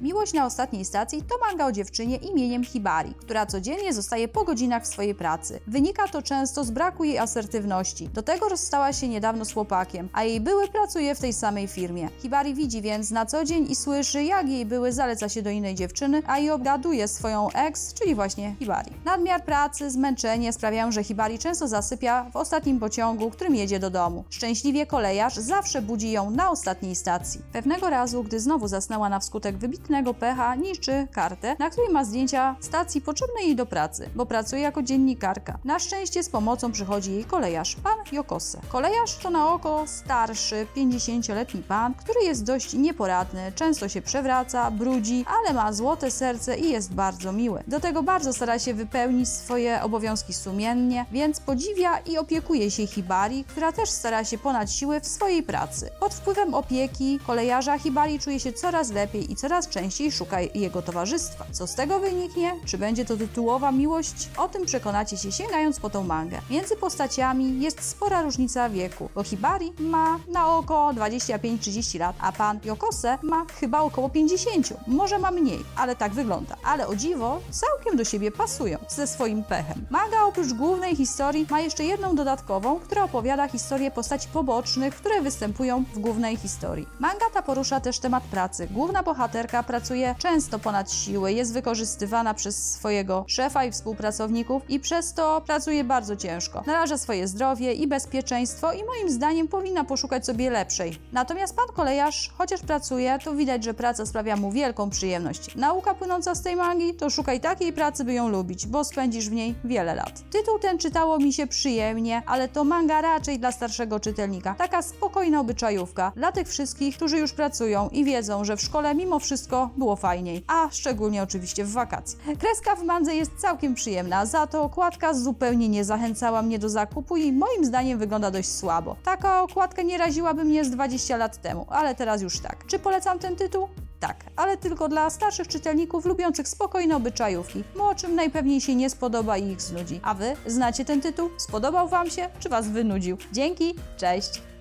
Miłość na ostatniej stacji to manga o dziewczynie imieniem Hibari, która codziennie zostaje po godzinach w swojej pracy. Wynika to często z braku jej asertywności. Do tego rozstała się niedawno z chłopakiem, a jej były pracuje w tej samej firmie. Hibari widzi więc na co dzień i słyszy, jak jej były zaleca się do innej dziewczyny, a i obgaduje swoją ex, czyli właśnie Hibari. Nadmiar pracy, zmęczenie sprawiają, że Hibari często zasypia w ostatnim pociągu, którym jedzie do domu. Szczęśliwie kolejarz zawsze budzi ją na ostatniej stacji. Pewnego razu, gdy znowu zasnęła na wskutek wybitnego pecha, niszczy kartę, na której ma zdjęcia stacji potrzebnej jej do pracy, bo pracuje jako dziennikarka. Na szczęście z pomocą przychodzi jej kolejarz, pan Jokose. Kolejarz to na oko starszy, 50-letni pan, który jest dość nieporadny, często się przewraca, brudzi, ale ma złote serce i jest bardzo miły. Do tego bardzo stara się wypełnić swoje obowiązki sumiennie, więc podziwia i opiekuje się Hibari, która też stara się ponad siły w swojej pracy. Pod wpływem opieki kolejarza Hibari czuje się coraz lepiej i coraz częściej szuka jego towarzystwa. Co z tego wyniknie? Czy będzie to tytułowa miłość? O tym przekonacie się sięgając po tą mangę. Między postaciami jest spora różnica wieku, bo Hibari ma na oko 25-30 lat, a pan Yokose ma chyba około 50. Może ma mniej, ale tak wygląda. Ale o dziwo, całkiem do siebie pasują ze swoim pechem. Manga oprócz głównej historii ma jeszcze jedną dodatkową, która opowiada historię postaci pobocznych, które występują w głównej historii. Manga ta porusza też temat pracy. Główna bohaterka pracuje często ponad siły, jest wykorzystywana przez swojego szefa i współpracowników i przez to pracuje bardzo ciężko. Naraża swoje zdrowie i bezpieczeństwo i moim zdaniem powinna poszukać sobie lepszej. Natomiast pan kolejarz, chociaż pracuje, to widać, że praca sprawia mu wielką przyjemność. Nauka płynąca z tej mangi to szukaj takiej pracy, by ją lubić, bo spędzisz w niej wiele lat. Tytuł ten czytało mi się przyjemnie, ale to manga raczej dla starszego czytelnika. Taka spokojna obyczajówka dla tych wszystkich, którzy już pracują i wiedzą, że w szkole mimo wszystko było fajniej, a szczególnie oczywiście w wakacje. Kreska w mandze jest całkiem przyjemna, za to okładka zupełnie nie zachęcała mnie do zakupu i moim zdaniem wygląda dość słabo. Taka okładka nie raziłaby mnie z 20 lat temu, ale teraz już tak. Czy polecam ten tytuł? Tak, ale tylko dla starszych czytelników lubiących spokojne obyczajówki. Młodszym najpewniej się nie spodoba i ich znudzi. A wy znacie ten tytuł? Spodobał wam się, czy was wynudził? Dzięki, cześć!